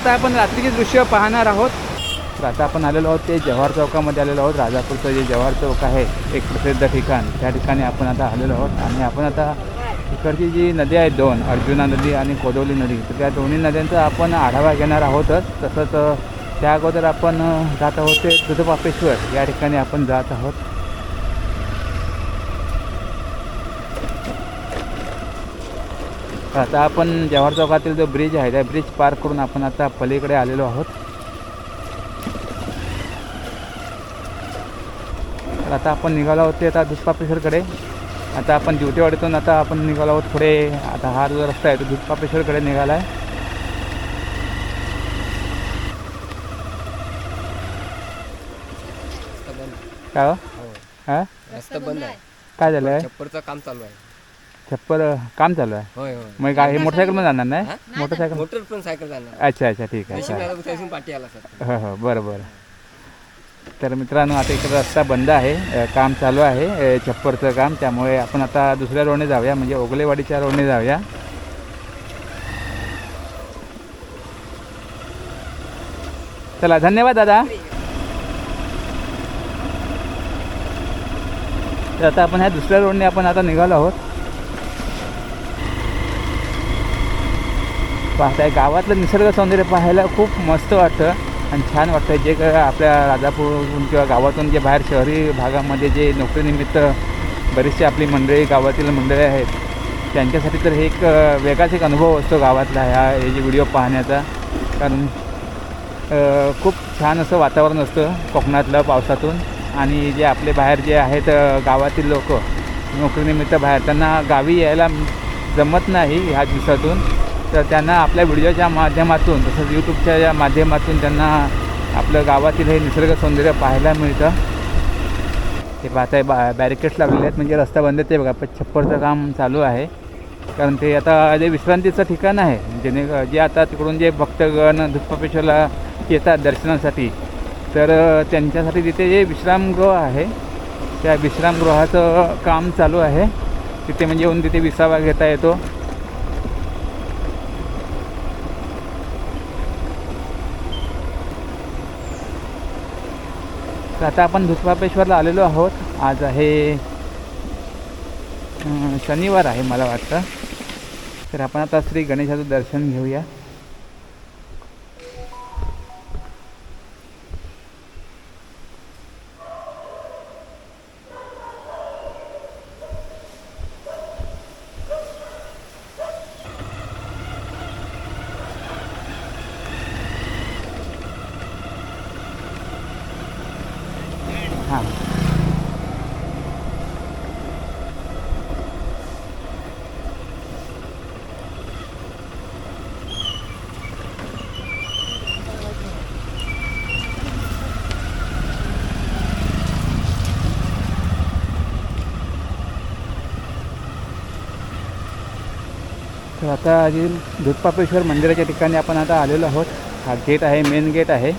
आता आपण रात्रीचे दृश्य पाहणार आहोत. तर आता आपण आलेलो आहोत ते जव्हार चौकामध्ये आलेलो आहोत. राजापूरचं जे जव्हार चौक आहे एक प्रसिद्ध ठिकाण. त्या ठिकाणी आपण आता आलेलो आहोत आणि आपण आता इकडची जी नदी आहेत दोन अर्जुना नदी आणि कोदवली नदी तर त्या दोन्ही नद्यांचा आपण आढावा घेणार आहोतच. तसंच त्या अगोदर आपण जात आहोत ते दुधपापेश्वर या ठिकाणी आपण जात आहोत. आता आपण जव्हार चौकातील जो ब्रिज आहे त्या ब्रिज पार करून आपण आता पलीकडे आलेलो आहोत. तर आता आपण निघालो आहोत ते आता दुधपापेश्वरकडे आता आपण दिवटेवाडीतून आता आपण निघालो आहोत पुढे. आता हा जो रस्ता आहे तो निघाला आहे रस्ता बंद काय हो? हो. रस्ता बंद आहे. काय झालं आहे काम चालू आहे. छप्पर काम चालू आहे. होय होय. मग काय हे मोटरसायकल पण जाणार नाही? हा? मोटरसायकल? मोटर पण सायकल जाणार अच्छा अच्छा ठीक आहे चालेल. पाठी आला सर हो हो बरं बरं. तर मित्रांनो आता इकडे रस्ता बंद आहे अ, काम चालू आहे अ, छप्परचं काम. त्यामुळे आपण आता दुसऱ्या रोडने जाऊया म्हणजे ओगलेवाडीच्या रोडने जाऊया. चला धन्यवाद दादा. तर आता आपण ह्या दुसऱ्या रोडने आपण आता निघालो आहोत. पाहताय. गावातलं निसर्ग सौंदर्य पाहायला खूप मस्त वाटतं आणि छान वाटतं. जे काय आपल्या राजापूरहून किंवा गावातून जे बाहेर शहरी भागामध्ये जे नोकरीनिमित्त बरीचशी आपली मंडळी गावातील मंडळी आहेत त्यांच्यासाठी तर हे एक वेगळाच एक अनुभव असतो गावातला ह्या हे जे व्हिडिओ पाहण्याचा. कारण खूप छान असं वातावरण असतं कोकणातलं पावसातून. आणि जे आपले बाहेर जे आहेत गावातील लोक नोकरीनिमित्त बाहेर त्यांना गावी यायला जमत नाही ह्या दिवसातून. तर त्यांना आपल्या व्हिडिओच्या माध्यमातून तसंच यूट्यूबच्या या माध्यमातून त्यांना आपलं गावातील हे निसर्ग सौंदर्य पाहायला मिळतं. ते पाहताय बा बॅरिकेड्स लागलेले आहेत. म्हणजे रस्ता बंद ते बघा पण छप्परचं काम चालू आहे. कारण ते आता जे विश्रांतीचं ठिकाण आहे जेणे जे आता तिकडून जे भक्तगण धुप्पापेश्वरला येतात दर्शनासाठी तर त्यांच्यासाठी तिथे जे विश्रामगृह आहे त्या विश्रामगृहाचं काम चालू आहे. तिथे म्हणजे येऊन तिथे विसावा घेता येतो. तर आता आपण दुधपापेश्वरला आलेलो आहोत. आज आहे शनिवार आहे मला वाटतं. तर आपण आता श्री गणेशाचं दर्शन घेऊया. आता जे दुधपापेश्वर मंदिराच्या ठिकाणी आपण आता आलेलो आहोत. हा गेट आहे मेन गेट आहे.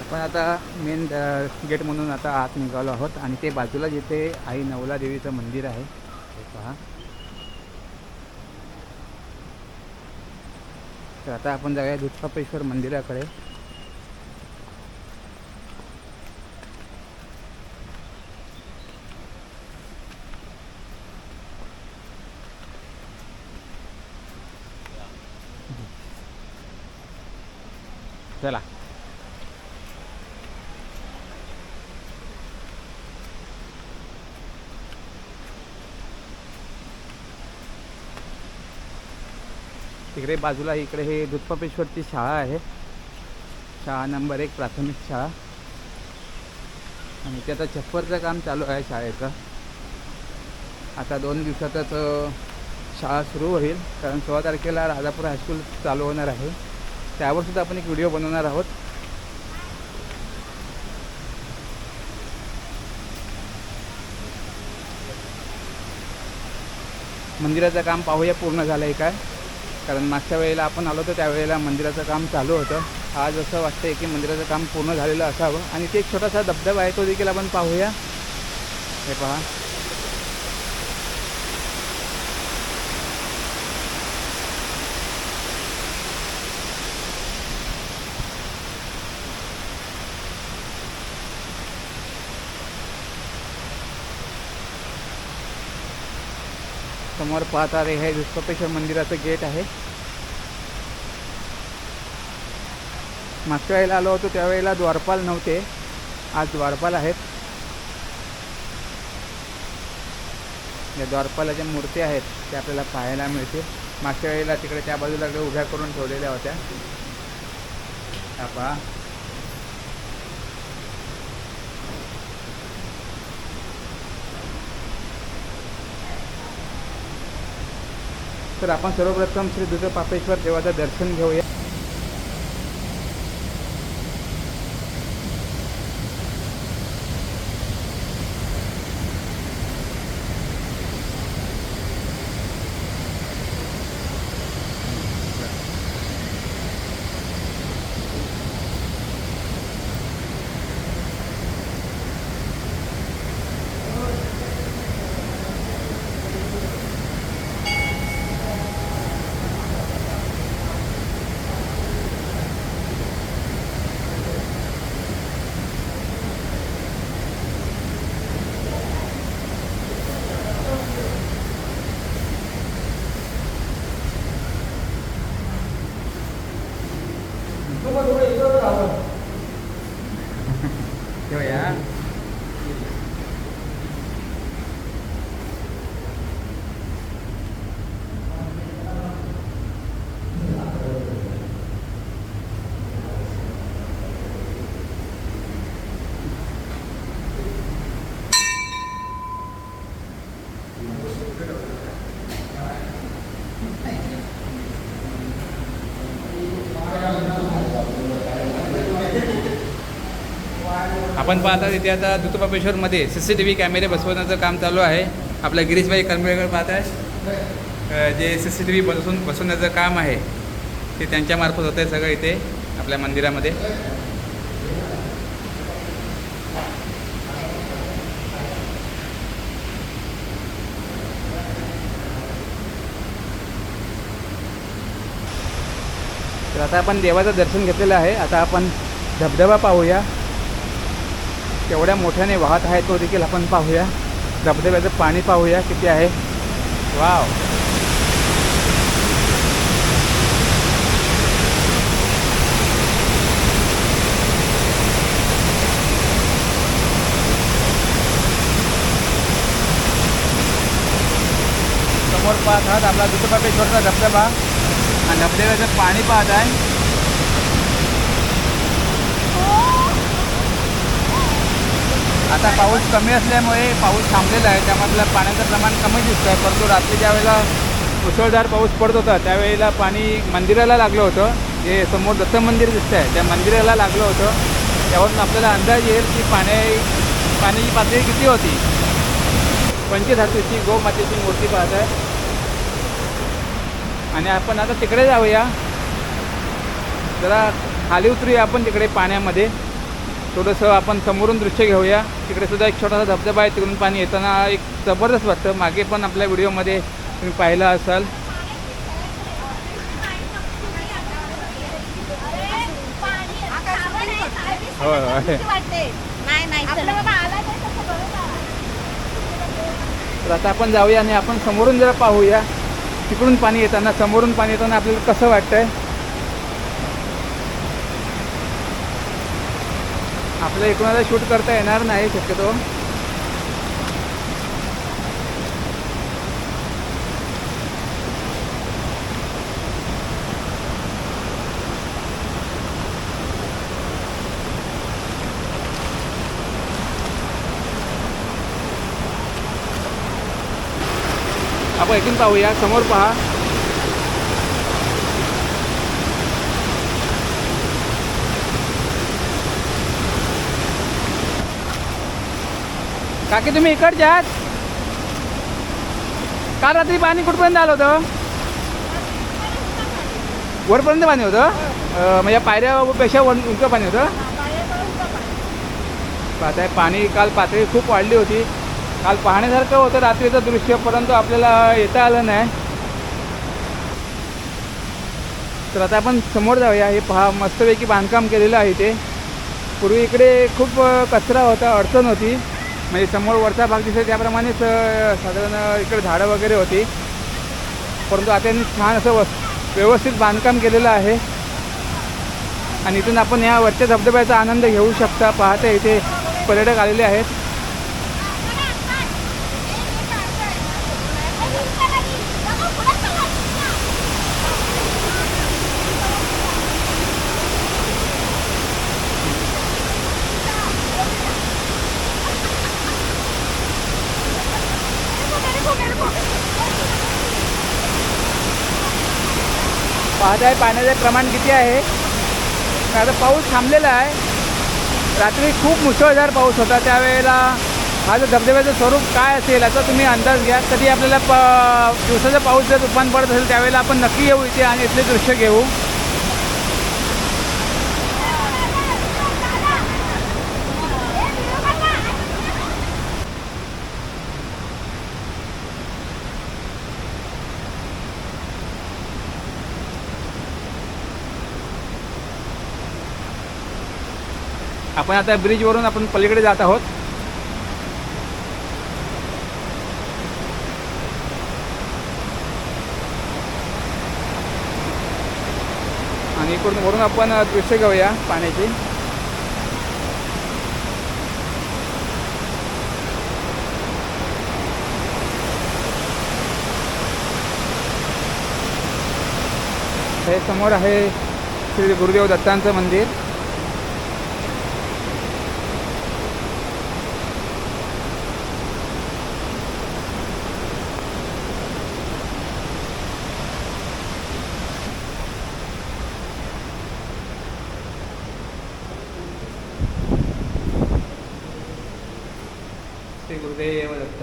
आपण आता मेन गेट म्हणून आता आत निघालो आहोत आणि ते बाजूला जिथे आई नवला देवीचं मंदिर आहे ते पहा. तर आता आपण जाऊया दुधपापेश्वर मंदिराकडे. चला. तिकडे बाजूला इकडे हे दुधपापेश्वरची शाळा आहे. शाळा नंबर एक प्राथमिक शाळा. आणि ते आता छप्परचं काम चालू आहे शाळेचं. आता दोन दिवसातच शाळा सुरू होईल. कारण सोळा तारखेला राजापूर हायस्कूल चालू होणार आहे. त्यावर सुद्धा आपण एक व्हिडिओ बनवणार आहोत. मंदिराचं काम पाहूया पूर्ण झालं आहे काय? कारण मागच्या वेळेला आपण आलो होतो त्यावेळेला मंदिराचं काम चालू होतं. आज असं वाटतंय की मंदिराचं काम पूर्ण झालेलं असावं. आणि ते एक छोटासा धबधबा आहे तो देखील आपण पाहूया. हे पहा. समोर पाहता रे हे विश्वपेश्वर मंदिराचं गेट आहे. मागच्या वेळेला आलो होतो त्यावेळेला द्वारपाल नव्हते. आज द्वारपाल आहेत. या द्वारपालाच्या मूर्ती आहेत त्या आपल्याला पाहायला मिळतील. मागच्या वेळेला तिकडे त्या बाजूला उभ्या करून ठेवलेल्या होत्या. त्या पहा. तर आपण सर्वप्रथम श्री दुर्गा पापेश्वर देवाचं दर्शन घेऊया. आपण पाहता तिथे आता दुतुपापेश्वरमध्ये सी सी टी व्ही कॅमेरे बसवण्याचं काम चालू आहे. आपल्या गिरीशभाई कर्मवेकर पाहत आहे जे सी सी टी व्ही बसून बसवण्याचं काम आहे ते त्यांच्यामार्फत होतं आहे सगळं इथे आपल्या मंदिरामध्ये. तर आता आपण देवाचं दर्शन घेतलेलं आहे. आता आपण धबधबा पाहूया. केवढ्या मोठ्याने वाहत आहे तो देखील आपण पाहूया. धबधब्याचं पाणी पाहूया किती आहे. वाव. समोर पाहत आहात आपला दुसबापेश्वरचा धबधबा. आणि धबधब्याचं पाणी पाहत आहे. आता पाऊस कमी असल्यामुळे पाऊस थांबलेला आहे. त्यामधलं पाण्याचं प्रमाण कमी दिसतं आहे परंतु रात्रीच्या वेळेला मुसळधार पाऊस पडत होता त्यावेळेला पाणी मंदिराला लागलं होतं. जे समोर दत्त मंदिर दिसतं आहे त्या मंदिराला लागलं होतं. त्यावरून आपल्याला अंदाज येईल की पाण्या पाण्याची पातळी किती होती? पंचधातूची गोमातेची मूर्ती पाहत आहे. आणि आपण आता तिकडे जाऊया. जरा खाली उतरूया आपण तिकडे पाण्यामध्ये. थोडंसं आपण समोरून दृश्य घेऊया. तिकडे सुद्धा एक छोटासा धबधबा आहे तिकडून पाणी येताना एक जबरदस्त वाटतं. मागे पण आपल्या व्हिडिओमध्ये तुम्ही पाहिलं असाल. होय, होय. तर आता आपण जाऊया आणि आपण समोरून जरा पाहूया. तिकडून पाणी येताना समोरून पाणी येताना आपल्याला कसं वाटतंय? आपलं इकडून शूट करता येणार नाही शक्यतो. आपण इथून पाहूया समोर पहा. काकी तुम्ही इकडचे आहात? काल रात्री पाणी कुठपर्यंत आलं होतं? वरपर्यंत पाणी होतं? म्हणजे पायऱ्यापेक्षा वर उंच पाणी होतं? पाहताय पाणी काल पातळी खूप वाढली होती. काल पाहण्यासारखं होतं रात्रीचं दृश्य परंतु आपल्याला येता आलं नाही. तर आता आपण समोर जाऊया. हे पहा मस्तपैकी बांधकाम केलेलं आहे ते. पूर्वी इकडे खूप कचरा होता अडचण होती. म्हणजे समोर वरचा भाग दिसेल त्याप्रमाणेच साधारण इकडे झाडं वगैरे होती. परंतु आता यांनी छान असं वस व्यवस्थित बांधकाम केलेलं आहे. आणि इथून आपण या वरच्या धबधब्याचा आनंद घेऊ शकता. पाहता इथे पर्यटक आलेले आहेत. पाहताय पाण्याचे प्रमाण किती आहे? आता पाऊस थांबलेला आहे. रात्री खूप मुसळधार पाऊस होता. त्यावेळेला हा जो धबधब्याचं स्वरूप काय असेल याचा तुम्ही अंदाज घ्या. कधी आपल्याला प दिवसाचा पाऊस जर तुफान पडत असेल त्यावेळेला आपण नक्की येऊ इथे आणि इथले दृश्य घेऊ. आपण आता ब्रिजवरून आपण पलीकडे जात आहोत. आणि इकडून वरून आपण दृश्य घेऊया पाण्याची. हे समोर आहे श्री गुरुदेव दत्तांचं मंदिर श्री गुरुदेव दत्त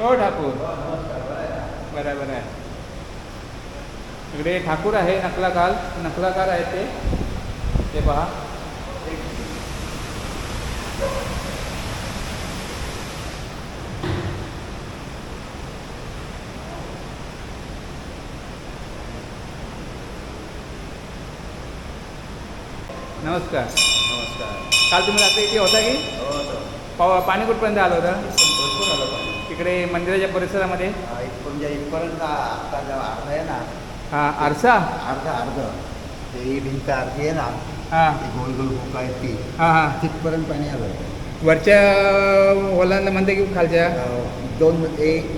हो ठाकूर बरं आहे इकडे ठाकूर आहे नकलाकाल नकलाकार आहे ते. ते पहा. नमस्कार. नमस्कार. काल तुम्ही रात्री इथे होता की? हो सर पाव पाणी कुठपर्यंत आलं होतं? भरपूर आलं पाणी. इकडे मंदिराच्या परिसरामध्ये. हा, म्हणजे इथपर्यंत आता जेव्हा अर्धा आहे ना हा आरसा? अर्ध अर्ध. ते ही भिंत अर्धी आहे ना हां. ती गोल गोल भोका आहे ती. हां हां. तिथपर्यंत पाणी आलं. वरच्या ओलांना म्हणते की खालच्या? अं, दोन एक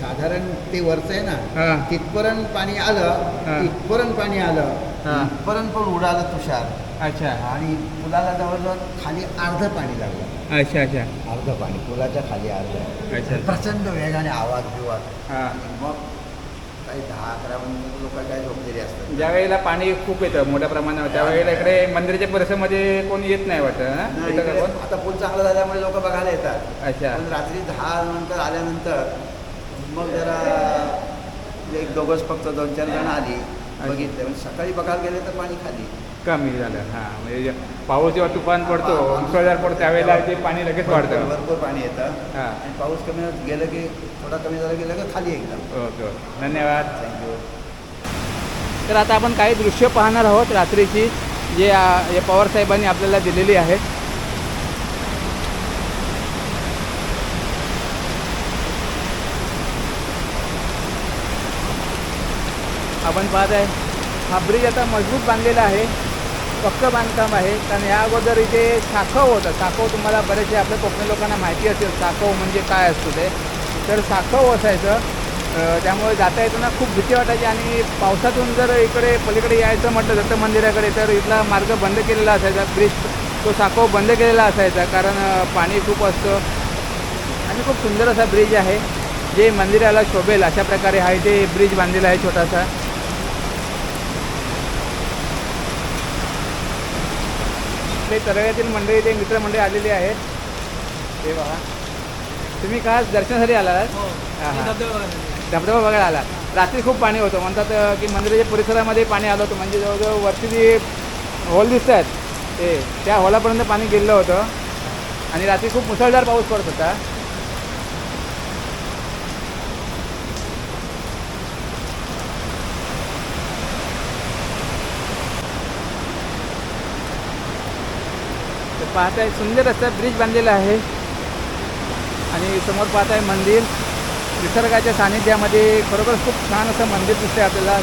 साधारण ते वरचं आहे ना हां. तिथपर्यंत पाणी आलं हा. इथपर्यंत पाणी आलं हा. इथपर्यंत पण उडालं तुषार. अच्छा. आणि पुलाला जवळजवळ खाली अर्ध पाणी लागलं. अच्छा अच्छा. अर्ध पाणी पुलाच्या खाली अर्ध. अच्छा. प्रचंड वेगाने आवाज बिवाज हां मग काही दहा अकरा लोक काय झोपलेली असतात. ज्या वेळेला पाणी खूप येतं मोठ्या प्रमाणावर त्यावेळेला इकडे मंदिराच्या परिसरामध्ये कोणी येत नाही वाटतं इकडे कोण? आता पूल चांगला झाल्यामुळे लोक बघायला येतात. अच्छा. पण रात्री दहा नंतर आल्यानंतर मग जरा एक दोघंच फक्त दोन चार जण आली. बघितले म्हणजे सकाळी बघायला गेले तर पाणी खाली. कमी झालं हां. म्हणजे पाऊस जेव्हा तुफान पडतो मुसळधार पडतो त्यावेळेला ते पाणी लगेच वाढतं. भरपूर पाणी येतं. हां. आणि पाऊस कमी होत गेलं की थोडा कमी झाला गेलं की खाली एकदम. Okay okay. धन्यवाद. थँक्यू तर आता आपण काही दृश्य पाहणार आहोत रात्रीची जे पवार साहेबांनी आपल्याला दिलेली आहेत आपण पाहत आहे. हा ब्रिज आता मजबूत बांधलेला आहे. पक्क बांधकाम आहे. कारण या अगोदर इथे साखव होतं. साखव तुम्हाला बरेचसे आपल्या कोकणी लोकांना माहिती असेल साखव म्हणजे काय असतं ते. तर साखव असायचं. त्यामुळे जाता येताना खूप भीती वाटायची आणि पावसातून जर इकडे पलीकडे यायचं म्हटलं दत्त मंदिराकडे तर इथला मार्ग बंद केलेला असायचा. ब्रिज तो साखव बंद केलेला असायचा. कारण पाणी खूप असतं. आणि खूप सुंदर असा ब्रिज आहे. जे मंदिराला शोभेल अशा प्रकारे हा इथे ब्रिज बांधलेला आहे छोटासा. आपले तरळ्यातील मंडळी ते मित्रमंडळी आलेली आहेत. ते पहा तुम्ही खास दर्शनासाठी आला आहात? हा. धबधबा बघायला आला. रात्री खूप पाणी होतं. म्हणतात की मंदिराच्या परिसरामध्ये पाणी आलं होतं. म्हणजे जवळजवळ वरती जे हॉल दिसत आहेत ते त्या हॉलापर्यंत पाणी गेलं होतं. आणि रात्री खूप मुसळधार पाऊस पडत होता. पाहताय सुंदर असं ब्रिज बांधलेला आहे. आणि समोर पाहताय मंदिर. निसर्गाच्या सानिध्यामध्ये खरोखर खूप छान असं मंदिर दिसतंय आपल्याला.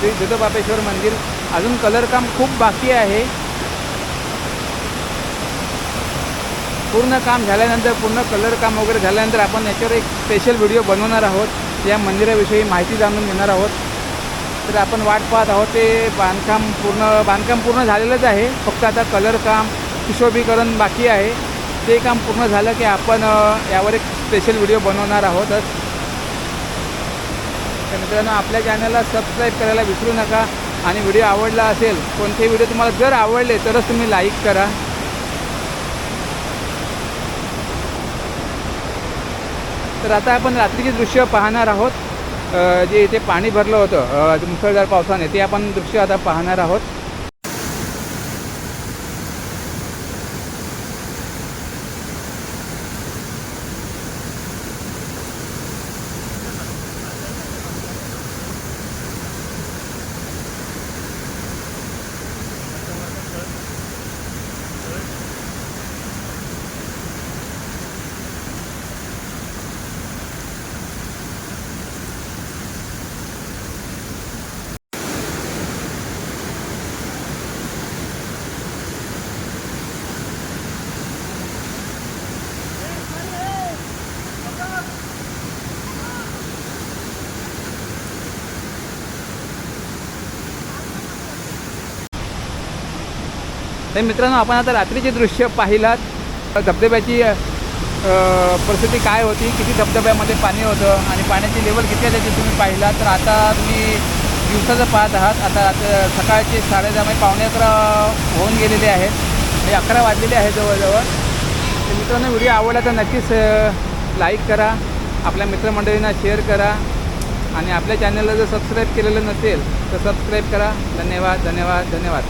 श्री ज्योत मंदिर. अजून कलरकाम खूप बाकी आहे. पूर्ण काम झाल्यानंतर पूर्ण कलर काम वगैरे झाल्यानंतर आपण याच्यावर एक स्पेशल व्हिडिओ बनवणार आहोत. या मंदिराविषयी माहिती जाणून घेणार आहोत. तर आपण वाट पाहत आहोत ते बांधकाम पूर्ण बांधकाम पूर्ण झालेलंच आहे. फक्त आता कलर काम सुशोभीकरण बाकी आहे. ते काम पूर्ण झालं की आपण यावर एक स्पेशल व्हिडिओ बनवणार आहोतच तर मित्रांनो आपल्या चॅनलला सबस्क्राईब करायला विसरू नका आणि व्हिडिओ आवडला असेल कोणतेही व्हिडिओ तुम्हाला जर आवडले तरच तुम्ही लाईक करा. तर आता आपण रात्रीचे दृश्य पाहणार आहोत. जे इथे पाणी भरलं होतं मुसळधार पावसाने ते आपण दृश्य आता पाहणार आहोत. तर मित्रांनो आपण आता रात्रीचे दृश्य पाहिलात. धबधब्याची परिस्थिती काय होती? किती धबधब्यामध्ये पाणी होतं? आणि पाण्याची लेवल किती आहे त्याची तुम्ही पाहिलात? तर आता तुम्ही दिवसाचं पाहत आहात. आता रात्र- सकाळचे साडेदहा म्हणजे पावणे अकरा होऊन गेलेले आहेत. म्हणजे अकरा वाजलेले आहे जवळजवळ. तर मित्रांनो व्हिडिओ आवडला तर नक्कीच लाईक करा. आपल्या मित्रमंडळींना शेअर करा. आणि आपल्या चॅनलला जर सबस्क्राईब केलेलं नसेल तर सबस्क्राईब करा. धन्यवाद धन्यवाद धन्यवाद.